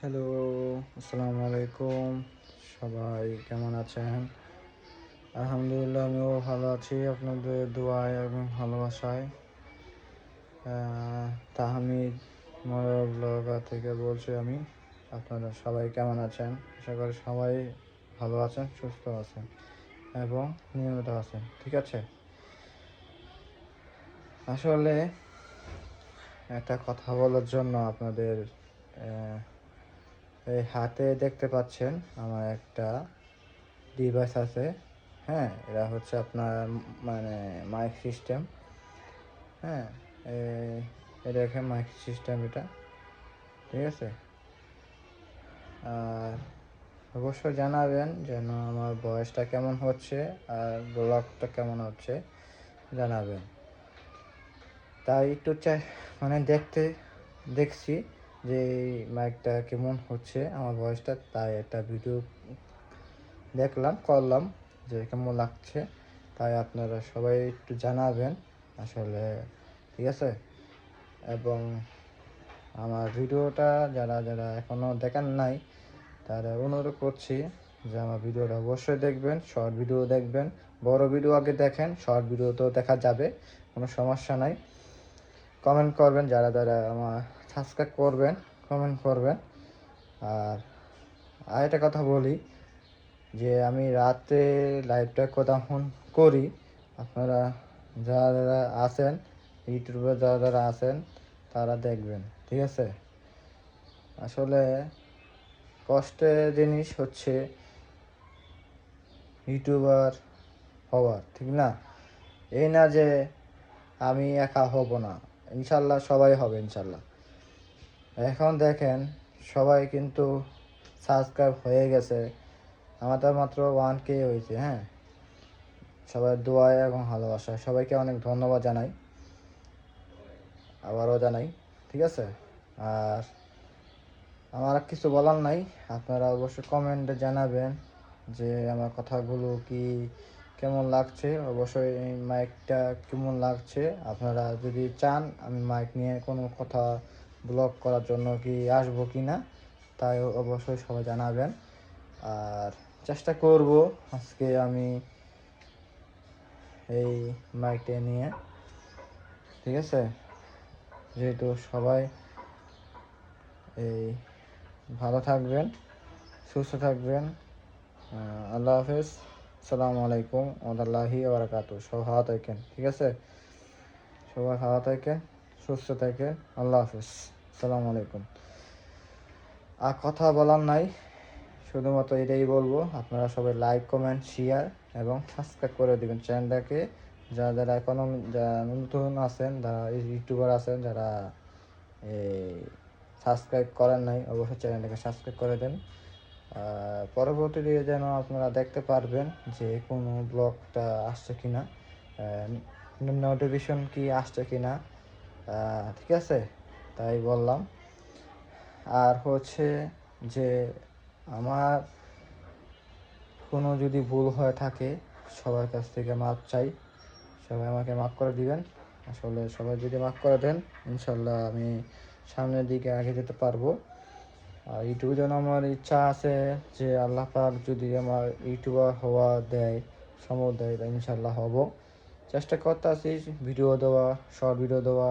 Hello আসসালামু আলাইকুম সবাই কেমন আছেন? আলহামদুলিল্লাহ, আমিও ভালো আছি। আপনাদের দোয়ায় এবং ভালোবাসায়। তাহমিদ ব্লগার থেকে বলছি আমি, আপনারা সবাই কেমন আছেন? আশা করি সবাই ভালো আছেন, সুস্থ আছেন এবং নিয়মিত আছেন, ঠিক আছে? আসলে একটা কথা বলার জন্য আপনাদের এই হাতে দেখতে পাচ্ছেন আমার একটা ডিভাইস আছে। হ্যাঁ এটা হচ্ছে আপনার মানে মাইক সিস্টেম হ্যাঁ এটা দেখেন মাইক সিস্টেম এটা। ঠিক আছে? আর অবশ্যই জানাবেন যেন আমার বয়সটা কেমন হচ্ছে আর ব্লগটা কেমন হচ্ছে, জানাবেন। তাই একটু চাই মানে দেখতে, দেখছি। যে মাইকটা কেমন হচ্ছে আমার ভয়েসটা তাই একটা ভিডিও দেখলাম, করলাম যে কেমন লাগছে। তাই আপনারা সবাই একটু জানাবেন আসলে, ঠিক আছে? এবং আমার ভিডিওটা যারা যারা এখনও দেখেন নাই, তারা অনুরোধ করছি যে আমার ভিডিওটা অবশ্যই দেখবেন শর্ট ভিডিও দেখবেন। বড় ভিডিও আগে দেখেন শর্ট ভিডিও তো দেখা যাবে, কোনো সমস্যা নাই। কমেন্ট করবেন যারা যারা আমার সাবস্ক্রাইব করবেন কমেন্ট করবেন। আর আর একটা কথা বলি, যে আমি রাতে লাইভটা কতক্ষণ করি, আপনারা যারা যারা আছেন, ইউটিউবে যারা যারা আছেন, তারা দেখবেন, ঠিক আছে? আসলে কষ্টের জিনিস হচ্ছে ইউটিউবার হওয়ার, ঠিক না? এই না যে আমি একা হব না, ইনশাল্লাহ সবাই হবে, ইনশাল্লাহ। এখন দেখেন, সবাই কিন্তু সাবস্ক্রাইব হয়ে গেছে। আমাদের মাত্র ওয়ান কে হয়েছে হ্যাঁ? সবাই দোয়া এবং ভালোবাসা। সবাইকে অনেক ধন্যবাদ জানাই। আবারও জানাই, ঠিক আছে? আর আমার কিছু বলার নাই। আপনারা অবশ্যই কমেন্টে জানাবেন যে আমার কথাগুলো কি, কেমন লাগছে? অবশ্যই মাইকটা কেমন লাগছে? আপনারা যদি চান, আমি মাইক নিয়ে কোনো কথা ব্লগ করার জন্য কি আসব কি না, তাই অবশ্যই সবাই জানাবেন। আর চেষ্টা করব আজকে আমি এই মাইকটা নিয়ে, ঠিক আছে? যেহেতু সবাই এই ভালো থাকবেন, সুস্থ থাকবেন আল্লাহ হাফেজ। সালামু আলাইকুম আল্লাহি বারাকাতু সব হাওয়া থাকেন, ঠিক আছে? সবাই হাওয়া থাকেন, সুস্থ থাকেন, আল্লাহ হাফেজ। সালামু আলাইকুম। আর কথা বলার নাই, শুধুমাত্র এটাই বলব, আপনারা সবাই লাইক কমেন্ট শেয়ার এবং সাবস্ক্রাইব করে দিবেন চ্যানেলটাকে যারা যারা এখনও যারা নতুন আছেন, যারা ইউটিউবার আছেন, যারা এই সাবস্ক্রাইব করেন নাই, অবশ্যই চ্যানেলটাকে সাবস্ক্রাইব করে দেন। পরবর্তীতে যেন আপনারা দেখতে পারবেন যে কোনো ব্লগটা আসছে কিনা নোটিফিকেশন কি আসছে কি না ঠিক আছে? তাই বললাম। আর হচ্ছে যে আমার কোনো যদি ভুল হয়ে থাকে, সবার কাছ থেকে মাপ চাই। সবাই আমাকে মাফ করে দিবেন। আসলে সবাই যদি মাফ করে দেন, ইনশাল্লাহ আমি সামনের দিকে আগে যেতে পারব। আর ইউটিউবে যেন আমার ইচ্ছা আছে যে আল্লাহ পাক যদি আমার ইউটিউবার হওয়া দেয়, সময় দেয় ইনশাল্লাহ হব। চেষ্টা করতে আছি ভিডিও দেওয়া, শর্ট ভিডিও দেওয়া।